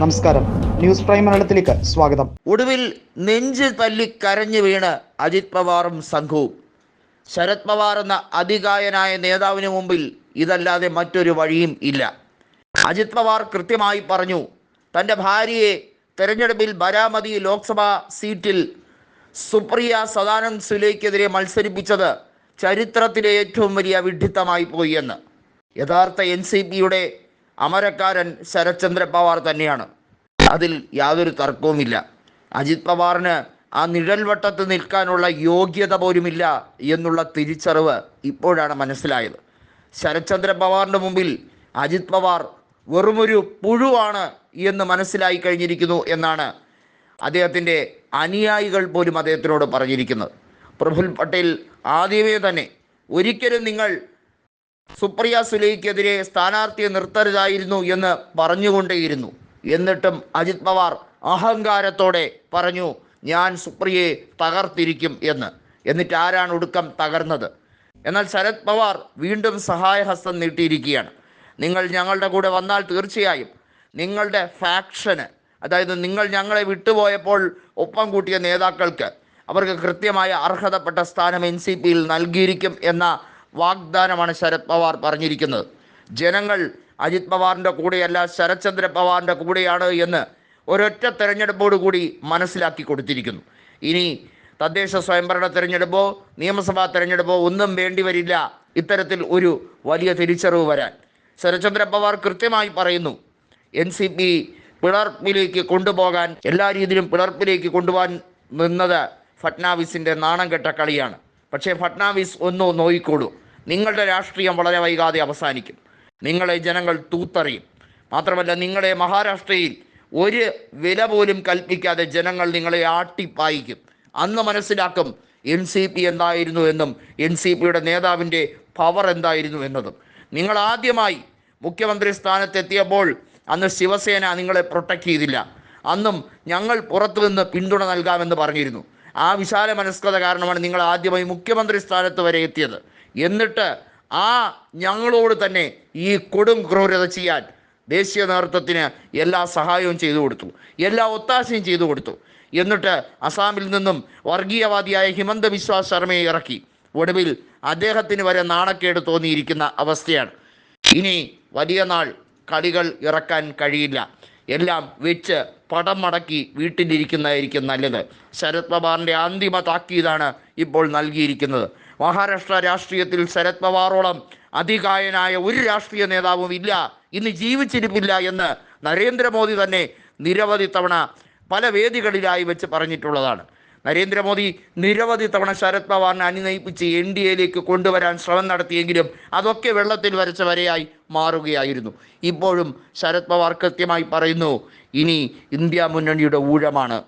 നമസ്കാരം. News prime മലയാളത്തിലേക്ക് സ്വാഗതം. ഒടുവിൽ നെഞ്ച് തല്ലി കരഞ്ഞു വീണ് അജിത് പവാറും സംഘവും. ശരത് പവാർ എന്ന അതികായനായ നേതാവിന് മുമ്പിൽ ഇതല്ലാതെ മറ്റൊരു വഴിയും ഇല്ല. അജിത് പവാർ കൃത്യമായി പറഞ്ഞു തന്റെ ഭാര്യയെ തെരഞ്ഞെടുപ്പിൽ ബരാമതി ലോക്സഭാ സീറ്റിൽ സുപ്രിയ സദാനന്ദ് സുലേക്കെതിരെ മത്സരിപ്പിച്ചത് ചരിത്രത്തിലെ ഏറ്റവും വലിയ വിഡ്ഢിത്തമായി പോയി എന്ന്. യഥാർത്ഥ എൻ സി പിയുടെ അമരക്കാരൻ ശരത്ചന്ദ്ര പവാർ തന്നെയാണ്. അതിൽ യാതൊരു തർക്കവുമില്ല. അജിത് പവാറിന് ആ നിഴൽവട്ടത്ത് നിൽക്കാനുള്ള യോഗ്യത പോലുമില്ല എന്നുള്ള തിരിച്ചറിവ് ഇപ്പോഴാണ് മനസ്സിലായത്. ശരത്ചന്ദ്ര പവാറിന്റെ മുമ്പിൽ അജിത് പവാർ വെറുമൊരു പുഴുവാണ് എന്ന് മനസ്സിലായി കഴിഞ്ഞിരിക്കുന്നു എന്നാണ് അദ്ദേഹത്തിന്റെ അനുയായികൾ പോലും അദ്ദേഹത്തിനോട് പറഞ്ഞിരിക്കുന്നത്. പ്രഫുൽ പട്ടേൽ ആദ്യമേ തന്നെ ഒരിക്കലും നിങ്ങൾ സുപ്രിയ സുലൈക്കെതിരെ സ്ഥാനാർത്ഥിയെ നിർത്തരുതായിരുന്നു എന്ന് പറഞ്ഞുകൊണ്ടേയിരുന്നു. എന്നിട്ടും അജിത് പവാർ അഹങ്കാരത്തോടെ പറഞ്ഞു ഞാൻ സുപ്രിയയെ തകർത്തിരിക്കും എന്ന്. എന്നിട്ട് ആരാണ് ഒടുക്കം തകർന്നത്? എന്നാൽ ശരത് പവാർ വീണ്ടും സഹായഹസ്തം നീട്ടിയിരിക്കുകയാണ്. നിങ്ങൾ ഞങ്ങളുടെ കൂടെ വന്നാൽ തീർച്ചയായും നിങ്ങളുടെ ഫാക്ഷന് അതായത് നിങ്ങൾ ഞങ്ങളെ വിട്ടുപോയപ്പോൾ ഒപ്പം കൂട്ടിയ നേതാക്കൾക്ക് അവർക്ക് കൃത്യമായ അർഹതപ്പെട്ട സ്ഥാനം എൻ സി പിയിൽ നൽകിയിരിക്കും എന്ന വാഗ്ദാനമാണ് ശരത് പവാർ പറഞ്ഞിരിക്കുന്നത്. ജനങ്ങൾ അജിത് പവാറിന്റെ കൂടെയല്ല ശരത്ചന്ദ്ര പവാറിന്റെ കൂടെയാണ് എന്ന് ഒരൊറ്റ തെരഞ്ഞെടുപ്പോടുകൂടി മനസ്സിലാക്കി കൊടുത്തിരിക്കുന്നു. ഇനി തദ്ദേശ സ്വയംഭരണ തിരഞ്ഞെടുപ്പോ നിയമസഭാ തിരഞ്ഞെടുപ്പോ ഒന്നും വേണ്ടി വരില്ല ഇത്തരത്തിൽ ഒരു വലിയ തിരിച്ചറിവ് വരാൻ. ശരത്ചന്ദ്ര പവാർ കൃത്യമായി പറയുന്നു എൻ സി പി പിളർപ്പിലേക്ക് കൊണ്ടുപോകാൻ എല്ലാ രീതിയിലും പിളർപ്പിലേക്ക് കൊണ്ടുപോകാൻ നിന്നത് ഫട്നാവിസിന്റെ നാണം കെട്ട കളിയാണ്. പക്ഷേ ഫട്നാവിസ് ഒന്നോ നോയിക്കോളൂ. നിങ്ങളുടെ രാഷ്ട്രീയം വളരെ വൈകാതെ അവസാനിക്കും. നിങ്ങളെ ജനങ്ങൾ തൂത്തറിയും. മാത്രമല്ല നിങ്ങളെ മഹാരാഷ്ട്രയിൽ ഒരു വില പോലും കൽപ്പിക്കാതെ ജനങ്ങൾ നിങ്ങളെ ആട്ടിപ്പായിക്കും. അന്ന് മനസ്സിലാക്കും എൻ സി പി എന്തായിരുന്നു എന്നും എൻ സി പിയുടെ നേതാവിന്റെ പവർ എന്തായിരുന്നു എന്നതും. നിങ്ങൾ ആദ്യമായി മുഖ്യമന്ത്രി സ്ഥാനത്തെത്തിയപ്പോൾ അന്ന് ശിവസേന നിങ്ങളെ പ്രൊട്ടക്റ്റ് ചെയ്തില്ല. അന്നും ഞങ്ങൾ പുറത്തു നിന്ന് പിന്തുണ നൽകാമെന്ന് പറഞ്ഞിരുന്നു. ആ വിശാല മനസ്കത കാരണമാണ് നിങ്ങൾ ആദ്യമായി മുഖ്യമന്ത്രി സ്ഥാനത്ത് വരെ എത്തിയത്. എന്നിട്ട് ആ ഞങ്ങളോട് തന്നെ ഈ കൊടും ക്രൂരത ചെയ്യാൻ ദേശീയ നേതൃത്വത്തിന് എല്ലാ സഹായവും ചെയ്തു കൊടുത്തു. എല്ലാ ഒത്താശയും ചെയ്തു കൊടുത്തു. എന്നിട്ട് അസാമിൽ നിന്നും വർഗീയവാദിയായ ഹിമന്ത ബിശ്വ ശർമ്മയെ ഇറക്കി. ഒടുവിൽ അദ്ദേഹത്തിന് വരെ നാണക്കേട് തോന്നിയിരിക്കുന്ന അവസ്ഥയാണ്. ഇനി വലിയ നാൾ കളികൾ ഇറക്കാൻ കഴിയില്ല. എല്ലാം വെച്ച് പടം മടക്കി വീട്ടിലിരിക്കുന്നതായിരിക്കും നല്ലത്. ശരത് പവാറിന്റെ അന്തിമ താക്കീതാണ് ഇപ്പോൾ നൽകിയിരിക്കുന്നത്. മഹാരാഷ്ട്ര രാഷ്ട്രീയത്തിൽ ശരത് പവാറോളം അതികായനായ ഒരു രാഷ്ട്രീയ നേതാവും ഇല്ല. ഇന്ന് ജീവിച്ചിരിപ്പില്ല എന്ന് നരേന്ദ്രമോദി തന്നെ നിരവധി തവണ പല വേദികളിലായി വെച്ച് പറഞ്ഞിട്ടുള്ളതാണ്. നരേന്ദ്രമോദി നിരവധി തവണ ശരത് പവാറിനെ അനുനയിപ്പിച്ച് എൻ ഡി എയിലേക്ക് കൊണ്ടുവരാൻ ശ്രമം നടത്തിയെങ്കിലും അതൊക്കെ വെള്ളത്തിൽ വരച്ച വരെയായി മാറുകയായിരുന്നു. ഇപ്പോഴും ശരത് പവാർ കൃത്യമായി പറയുന്നു ഇനി ഇന്ത്യ മുന്നണിയുടെ ഊഴമാണ്.